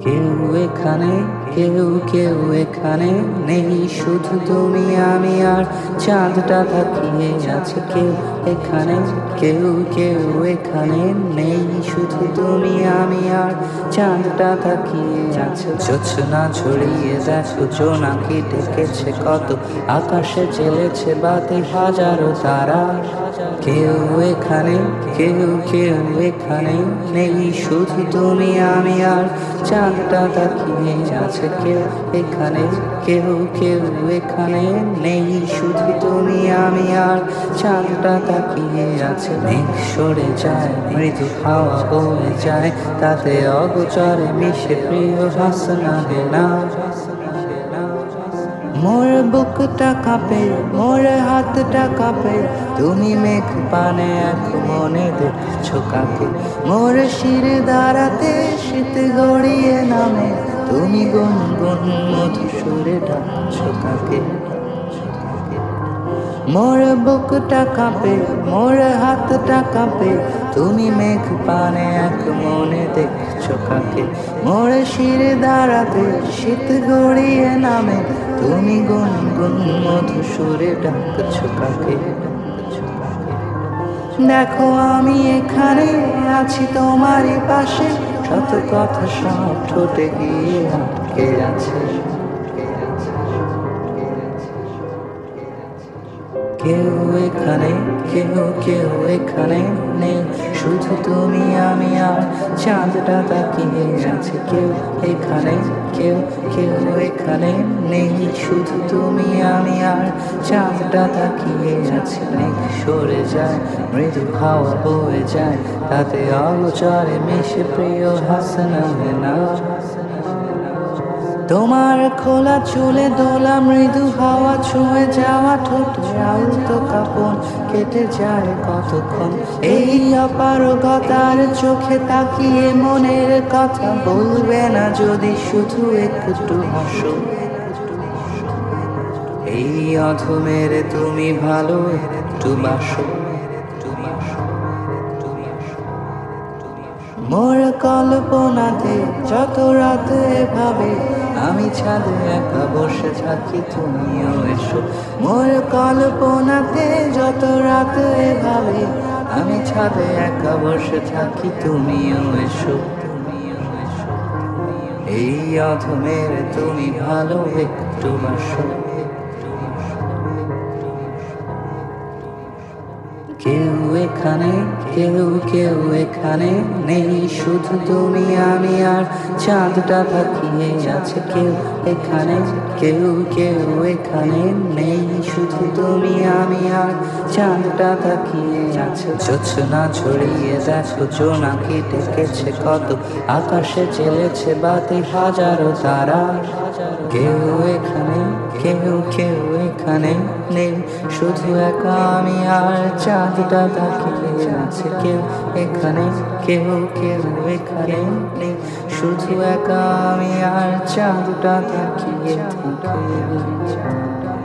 কেউ এখানে, কেউ কেউ এখানে নেই। শুধু তুমি, আমি আর চাঁদটা থাকিয়ে আছে। কেউ এখানে, কেউ কেউ এখানে নেই। শুধু তুমি, আমি আর চাঁদটা তাকিয়ে আছে। জোছনা ছড়িয়ে দেখো জোনাকি ডেকেছে কত? আকাশে জেলেছে বাতি হাজারো তারা। কেউ এখানে কেউ কেউ এখানে নেই শুধু তুমি আমি আর চাঁদটা তাকিয়ে আছে। কেউ এখানে কেউ কেউ এখানে নেই শুধু তুমি আমি আর চাঁদটা তাকিয়ে আছে। মেঘ সরে যায় মৃদু হাওয়া বয়ে যায় তাতে অগোচরে মিশে প্রিয় হাসনা না মোর বুকটা কাঁপে, মোর হাতটা কাঁপে, তুমি মেঘ পানে এক মনে দেখছ কাকে মোর শির দাঁড়াতে শীত গড়িয়ে নামে, তুমি গুন গুন মধু সুরে ডাকছো কাকে মোর বুকটা কাঁপে মোর হাতটা কাঁপে তুমি মেঘ পানে এক মনে দেখছ কাকে মোর শিরে দাঁড়াতে শীত গড়িয়ে নামে তুমি গুন মধু সুরে ডাকছো কাকে দেখো আমি এখানে আছি তোমারই পাশে শত কথা সব ঠোঁটে গিয়ে আটকে আছে কেউ কেউ এখানে নেই। শুধু তুমি, আমি, আর চাঁদটা তাকিয়ে আছে কেউ এখানে, কেউ কেউ এখানে নেই। শুধু তুমি, আমি, আর চাঁদটা তাকিয়ে আছে নেই। সরে যায়, মৃদু হাওয়া বয়ে যায়, তাতে অগোচরে মিশে প্রিয় হাসনা না তোমার খোলা চুলে দোলা মৃদু হাওয়া ছুঁয়ে যাওয়া ঠোঁটে আলতো কাপন কেটে যায় কতক্ষণ। এই অপারগতার চোখে তাকিয়ে মনের কথা বলবে না যদি শুধু একটু হাসো। এই অধমের তুমি ভালো, একটু বাসো। মোর কল্পনাতে যত রাত ভাবে আমি ছাদে একা বসে থাকি, তুমিও এসো। মোর কল্পনাতে যত রাত ভাবে আমি ছাদে একা বসে থাকি, তুমিও এসো। এই অধমের তুমি ভালো, একটু বাসো। কেউ এখানে কেউ কেউ এখানে নেই। শুধু তুমি, আমি আর চাঁদটা তাকিয়ে আছে কেউ এখানে, কেউ কেউ এখানে নেই। শুধু তুমি, আমি আর চাঁদটা তাকিয়ে আছে। জোছনা ছড়িয়ে দেখো জোনাকি ডেকেছে কত। আকাশে জেলেছে বাতি, হাজারো তারা। কেউ এখানে কেউ কেউ এখানে নেই। শুধু একা আমি আর চাঁদটা তাকিয়ে আছে। কেউ এখানে, কেউ কেউ এখানে নেই। শুধু একা আমি আর চাঁদটা তাকিয়ে থাকে।